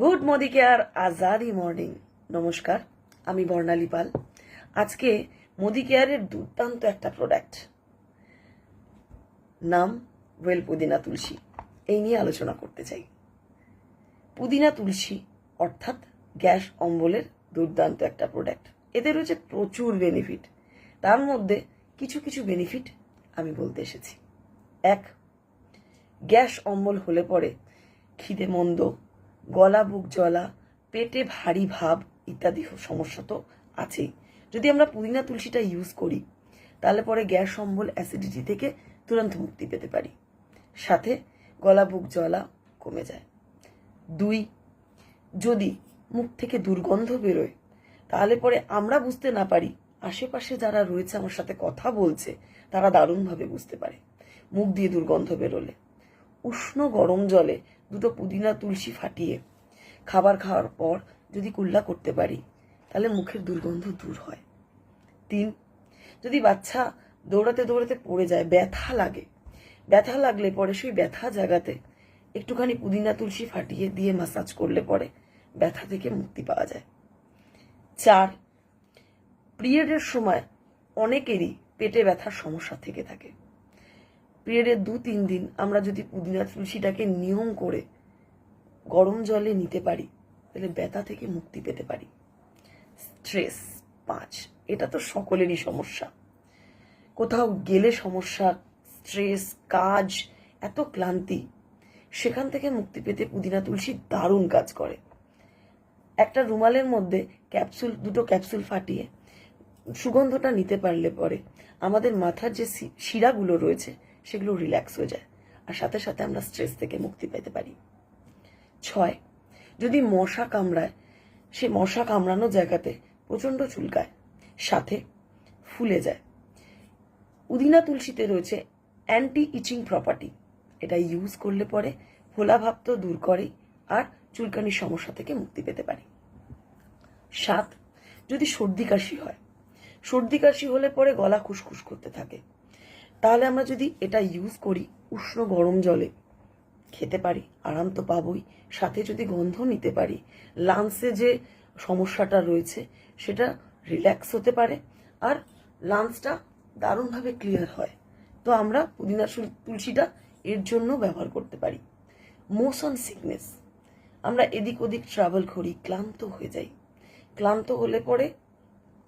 Good Modi care Azadi morning. নমস্কার, আমি বর্ণালী পাল আজকে মোদি কেয়ারের দুর্দান্ত একটা প্রোডাক্ট নাম ওয়েল পুদিনা তুলসী। এই নিয়ে আলোচনা করতে চাই। পুদিনা তুলসী অর্থাৎ গ্যাস অম্বলের দুর্দান্ত একটা প্রোডাক্ট এদের রয়েছে প্রচুর বেনিফিট তার মধ্যে কিছু কিছু বেনিফিট আমি বলতে এসেছি। এক, গ্যাস অম্বল হলে পরে খিদে মন্দ গলা, বুক জ্বলা, পেটে ভারী ভাব ইত্যাদি সমস্যা তো আছেই। যদি আমরা পুদিনা তুলসীটা ইউজ করি, তাহলে পরে গ্যাস, অম্বল অ্যাসিডিটি থেকে তুরন্ত মুক্তি পেতে পারি। সাথে গলা, বুক জ্বলা কমে যায়। দুই, যদি মুখ থেকে দুর্গন্ধ বেরোয়, তাহলে পরে আমরা বুঝতে না পারি, আশেপাশে যারা রয়েছে আমার সাথে কথা বলছে, তারা দারুণভাবে বুঝতে পারে মুখ দিয়ে দুর্গন্ধ বেরোলে। উষ্ণ গরম জলে দুটো পুদিনা তুলসী ফাটিয়ে খাবার খাওয়ার পর যদি কুল্লা করতে পারি, তাহলে মুখের দুর্গন্ধ দূর হয়। তিন, যদি বাচ্চা দৌড়াতে দৌড়াতে পড়ে যায়, ব্যথা লাগে। ব্যথা লাগলে পরে সেই ব্যথা জায়গাতে একটুখানি পুদিনা তুলসী ফাটিয়ে দিয়ে মাসাজ করলে পরে ব্যথা থেকে মুক্তি পাওয়া যায়। চার, পিরিয়ডের সময় অনেকেরই পেটে ব্যথার সমস্যা থেকে থাকে। পিরিয়ডের দু তিন দিন আমরা যদি পুদিনা তুলসীটাকে নিয়ম করে গরম জলে নিতে পারি, তাহলে ব্যথা থেকে মুক্তি পেতে পারি। স্ট্রেস পাঁচ, এটা তো সকলেরই সমস্যা। কোথাও গেলে সমস্যা, স্ট্রেস, কাজ, এত ক্লান্তি, সেখান থেকে মুক্তি পেতে পুদিনা তুলসী দারুণ কাজ করে। একটা রুমালের মধ্যে ক্যাপসুল, দুটো ক্যাপসুল ফাটিয়ে সুগন্ধটা নিতে পারলে পরে আমাদের মাথার যে শিরাগুলো রয়েছে সেগুলো রিল্যাক্স হয়ে যায়। আর সাথে সাথে আমরা স্ট্রেস থেকে মুক্তি পেতে পারি। ছয়, যদি মশা কামড়ায় সে মশা কামড়ানো জায়গাতে প্রচণ্ড চুলকায় সাথে ফুলে যায়। উদিনা তুলসীতে রয়েছে অ্যান্টি ইচিং প্রপার্টি এটা ইউজ করলে পরে ভাব তো দূর করে আর চুলকানির সমস্যা থেকে মুক্তি পেতে পারি। সাত, যদি সর্দি কাশি হয়, সর্দি কাশি হলে পরে গলা খুসখুস করতে থাকে। তাহলে আমরা যদি এটা ইউজ করি উষ্ণ গরম জলে, খেতে পারি, আরাম তো পাবই। সাথে যদি গন্ধ নিতে পারি লাংসে যে সমস্যাটা রয়েছে, সেটা রিল্যাক্স হতে পারে আর লাংসটা দারুণভাবে ক্লিয়ার হয়। তো আমরা পুদিনা তুলসীটা এর জন্য ব্যবহার করতে পারি। মোশন সিকনেস আমরা এদিক ওদিক ট্রাভেল করি, ক্লান্ত হয়ে যাই। ক্লান্ত হলে পরে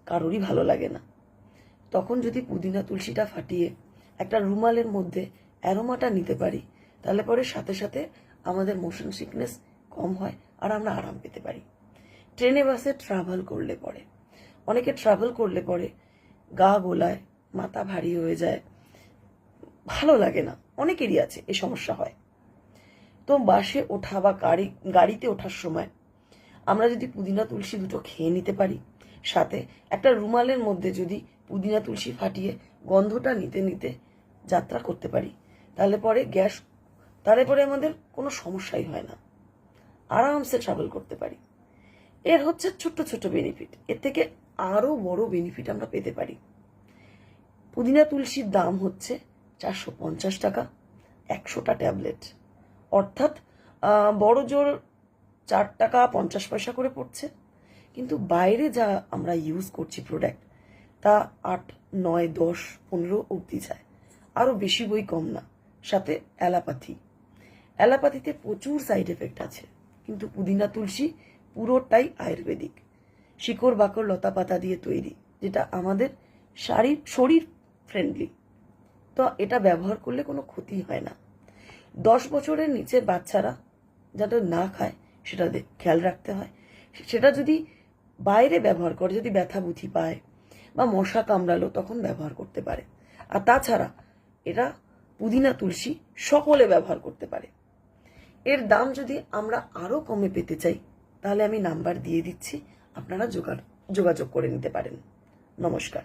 কারোরই ভালো লাগে না। তখন যদি পুদিনা তুলসীটা ফাটিয়ে একটা রুমালের মধ্যে অ্যারোমাটা নিতে পারি, তাহলে পরে সাথে সাথে আমাদের মোশন সিকনেস কম হয় আর আমরা আরাম পেতে পারি। ট্রেনে বাসে ট্রাভেল করলে পরে, অনেকে ট্রাভেল করলে পরে গা গোলায়, মাথা ভারী হয়ে যায়, ভালো লাগে না, অনেকেরই আছে এই সমস্যা হয়। তো বাসে ওঠা বা গাড়ি, গাড়িতে ওঠার সময় আমরা যদি পুদিনা, তুলসী দুটো খেয়ে নিতে পারি সাথে একটা রুমালের মধ্যে যদি পুদিনা তুলসী ফাটিয়ে গন্ধটা নিতে নিতে যাত্রা করতে পারি, তাহলে পরে গ্যাস, তাহলে পরে আমাদের কোনো সমস্যাই হয় না। আরামসে ট্রাভেল করতে পারি। এর হচ্ছে ছোট্ট ছোট্ট বেনিফিট এর থেকে আরও বড় বেনিফিট আমরা পেতে পারি। পুদিনা তুলসীর দাম হচ্ছে চারশো পঞ্চাশ টাকা, একশোটা ট্যাবলেট। অর্থাৎ বড় জোর চার টাকা পঞ্চাশ পয়সা করে পড়ছে। কিন্তু বাইরে যা আমরা ইউজ করছি প্রোডাক্ট তা আট, নয়, দশ, পনেরো অবধি যায়। আরও বেশি বই কম না। সাথে অ্যালাপাথি। অ্যালাপাথিতে প্রচুর সাইড এফেক্ট আছে। কিন্তু পুদিনা তুলসী পুরোটাই আয়ুর্বেদিক। শিকড় বাকড় লতা পাতা দিয়ে তৈরি, যেটা আমাদের শারীর, শরীর ফ্রেন্ডলি তো এটা ব্যবহার করলে কোনো ক্ষতি হয় না। দশ বছরের নিচের বাচ্চারা যাতে না খায়, সেটা খেয়াল রাখতে হয়। সেটা যদি বাইরে ব্যবহার করে যদি ব্যথা বুথি পায় বা মশা কামড়ালো তখন ব্যবহার করতে পারে। আর তাছাড়া এটা পুদিনা তুলসী সকলে ব্যবহার করতে পারে। এর দাম যদি আমরা আরও কমে পেতে চাই, তাহলে আমি নাম্বার দিয়ে দিচ্ছি। আপনারা যোগা- যোগাযোগ করে নিতে পারেন। নমস্কার।